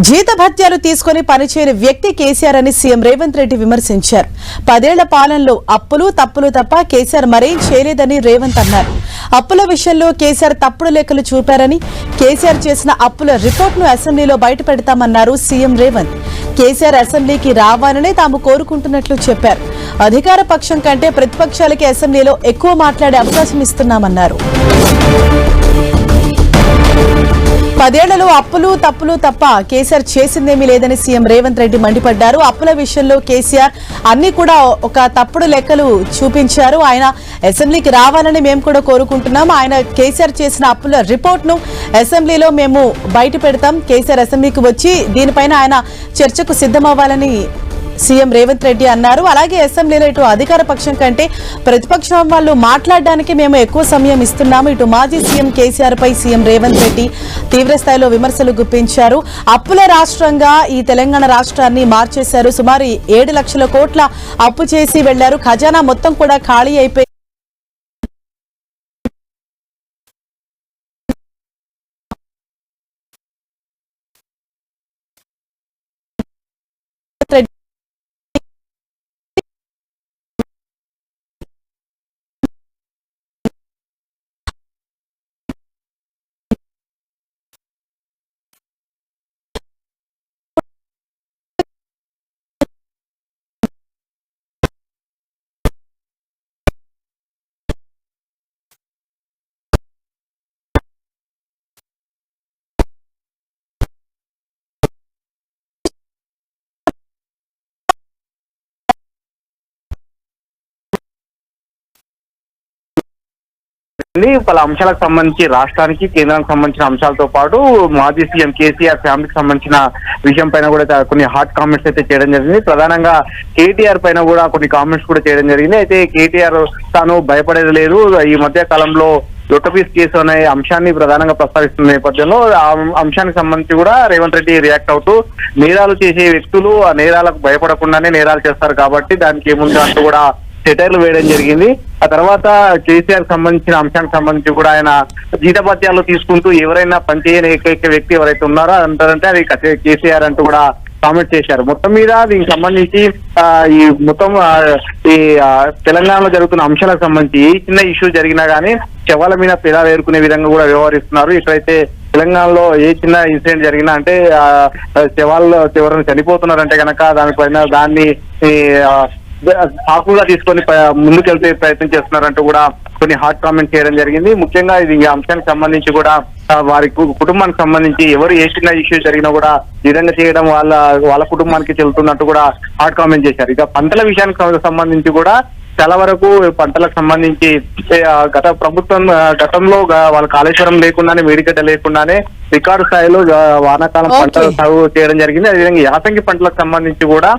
జీతభత్యాలు తీసుకుని పనిచేయని వ్యక్తి కేసీఆర్ అని సీఎం రేవంత్ రెడ్డి విమర్శించారు. పదేళ్ళ పాలనలో అప్పులు తప్పులు తప్ప కేసీఆర్ మరేం చేయలేదని రేవంత్ అన్నారు. అప్పుల విషయంలో కేసీఆర్ తప్పుడు లెక్కలు చూపారని కేసీఆర్ చేసిన అప్పుల రిపోర్ట్ను అసెంబ్లీలో బయటపెడతామన్నారు సీఎం రేవంత్. కేసీఆర్ అసెంబ్లీకి రావాలనే తాము కోరుకుంటున్నట్లు చెప్పారు. అధికార పక్షం కంటే ప్రతిపక్షాలకి అసెంబ్లీలో ఎక్కువ మాట్లాడే అవకాశం ఇస్తున్నామన్నారు. పదేళ్ళలో అప్పులు తప్పులు తప్ప కేసీఆర్ చేసిందేమీ లేదని సీఎం రేవంత్ రెడ్డి మండిపడ్డారు. అప్పుల విషయంలో కేసీఆర్ అన్ని కూడా ఒక తప్పుడు లెక్కలు చూపించారు. ఆయన అసెంబ్లీకి రావాలని మేము కూడా కోరుకుంటున్నాం. ఆయన కేసీఆర్ చేసిన అప్పుల రిపోర్ట్ను అసెంబ్లీలో మేము బయట పెడతాం. కేసీఆర్ అసెంబ్లీకి వచ్చి దీనిపైన ఆయన చర్చకు సిద్ధమవ్వాలని సీఎం రేవంత్ రెడ్డి అన్నారు. అలాగే అసెంబ్లీలో ఇటు అధికార పక్షం కంటే ప్రతిపక్షం వాళ్ళు మాట్లాడడానికి మేము ఎక్కువ సమయం ఇస్తున్నాము. ఇటు మాజీ సీఎం కేసీఆర్ పై సీఎం రేవంత్ రెడ్డి తీవ్ర స్థాయిలో విమర్శలు గుప్పించారు. అప్పుల రాష్ట్రంగా ఈ తెలంగాణ రాష్ట్రాన్ని మార్చేశారు. సుమారు ఏడు లక్షల కోట్ల అప్పు చేసి వెళ్ళారు ఖజానా మొత్తం కూడా ఖాళీ అయిపోయి అన్ని పలు అంశాలకు సంబంధించి రాష్ట్రానికి కేంద్రానికి సంబంధించిన అంశాలతో పాటు మాజీ సీఎం కేసీఆర్ ఫ్యామిలీకి సంబంధించిన విషయం పైన కూడా కొన్ని హాట్ కామెంట్స్ అయితే చేయడం జరిగింది. ప్రధానంగా కేటీఆర్ పైన కూడా కొన్ని కామెంట్స్ కూడా చేయడం జరిగింది. అయితే కేటీఆర్ తాను భయపడేది లేదు. ఈ మధ్య కాలంలో లొట్టపీస్ కేసు అనే అంశాన్ని ప్రధానంగా ప్రస్తావిస్తున్న నేపథ్యంలో ఆ అంశానికి సంబంధించి కూడా రేవంత్ రెడ్డి రియాక్ట్ అవుతూ నేరాలు చేసే వ్యక్తులు ఆ నేరాలకు భయపడకుండానే నేరాలు చేస్తారు కాబట్టి దానికి ఏముంది అంటూ కూడా సెటైర్లు వేయడం జరిగింది. ఆ తర్వాత కేసీఆర్ సంబంధించిన అంశానికి సంబంధించి కూడా ఆయన జీతపత్యాలు తీసుకుంటూ ఎవరైనా పనిచేయని ఏకైక వ్యక్తి ఎవరైతే ఉన్నారో అంటారంటే అది కేసీఆర్ అంటూ కూడా కామెంట్ చేశారు. మొత్తం మీద దీనికి సంబంధించి ఈ మొత్తం ఈ తెలంగాణలో జరుగుతున్న అంశాలకు సంబంధించి ఏ చిన్న ఇష్యూ జరిగినా కానీ శవాల మీద పిదా వేరుకునే విధంగా కూడా వ్యవహరిస్తున్నారు. ఇక్కడైతే తెలంగాణలో ఏ చిన్న ఇన్సిడెంట్ జరిగినా అంటే శవాల్లో ఎవరైనా చనిపోతున్నారంటే కనుక దానిపైన దాన్ని ఈ, ఆ, సాకుగా తీసుకొని ముందుకెళ్తే ప్రయత్నం చేస్తున్నారంటూ కూడా కొన్ని హాట్ కామెంట్ చేయడం జరిగింది. ముఖ్యంగా ఇది ఈ అంశానికి సంబంధించి కూడా వారి కుటుంబానికి సంబంధించి ఎవరు ఏ చిన్న ఇష్యూ జరిగినా కూడా ఈ విధంగా చేయడం వాళ్ళ వాళ్ళ కుటుంబానికి చెల్లుతున్నట్టు కూడా హాట్ కామెంట్ చేశారు. ఇక పంటల విషయానికి సంబంధించి కూడా చాలా వరకు పంటలకు సంబంధించి గత ప్రభుత్వం గతంలో వాళ్ళ కాళేశ్వరం లేకుండానే వేడిగడ్డ లేకుండానే రికార్డు స్థాయిలో వానాకాలం. పంటలు సాగు చేయడం జరిగింది. అదేవిధంగా యాసంగి పంటలకు సంబంధించి కూడా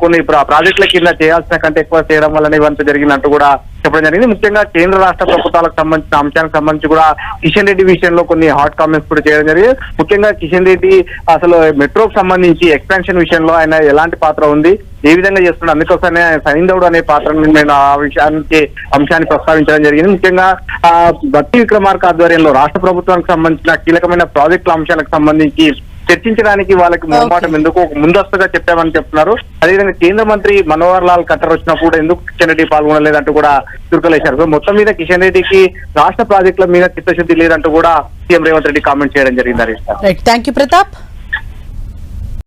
కొన్ని ప్ర- ప్రాజెక్టుల కింద చేయాల్సిన కంటే ఎక్కువ చేయడం వల్ల ఇవంతా జరిగినట్టు కూడా చెప్పడం జరిగింది. ముఖ్యంగా కేంద్ర రాష్ట్ర ప్రభుత్వాలకు సంబంధించిన అంశానికి సంబంధించి కూడా కిషన్ రెడ్డి విషయంలో కొన్ని హాట్ కామెంట్స్ కూడా చేయడం జరిగింది. ముఖ్యంగా కిషన్ రెడ్డి అసలు మెట్రోకి సంబంధించి ఎక్స్పాన్షన్ విషయంలో ఆయన ఎలాంటి పాత్ర ఉంది? ఏ విధంగా చేస్తున్నాడు? అందుకోసమే సైందవుడు అనే పాత్రను నేను ఆ విషయానికి అంశాన్ని ప్రస్తావించడం జరిగింది. ముఖ్యంగా ఆ భక్తి విక్రమార్క ఆధ్వర్యంలో రాష్ట్ర ప్రభుత్వానికి సంబంధించిన కీలకమైన ప్రాజెక్టుల అంశాలకు సంబంధించి చర్చించడానికి వాళ్ళకి మొహమాటం ఎందుకు? ఒక ముందస్తుగా చెప్పామని చెప్తున్నారు. అదేవిధంగా కేంద్ర మంత్రి మనోహర్ లాల్ ఖట్టర్ వచ్చినప్పుడు కూడా ఎందుకు కిషన్ రెడ్డి పాల్గొనలేదంటూ కూడా చురుకలేశారు. మొత్తం మీద కిషన్ రెడ్డికి రాష్ట్ర ప్రాజెక్టుల మీద చిత్తశుద్ధి లేదంటూ కూడా సీఎం రేవంత్ రెడ్డి కామెంట్ చేయడం జరిగింది హరీష్ థ్యాంక్ యూ ప్రతాప్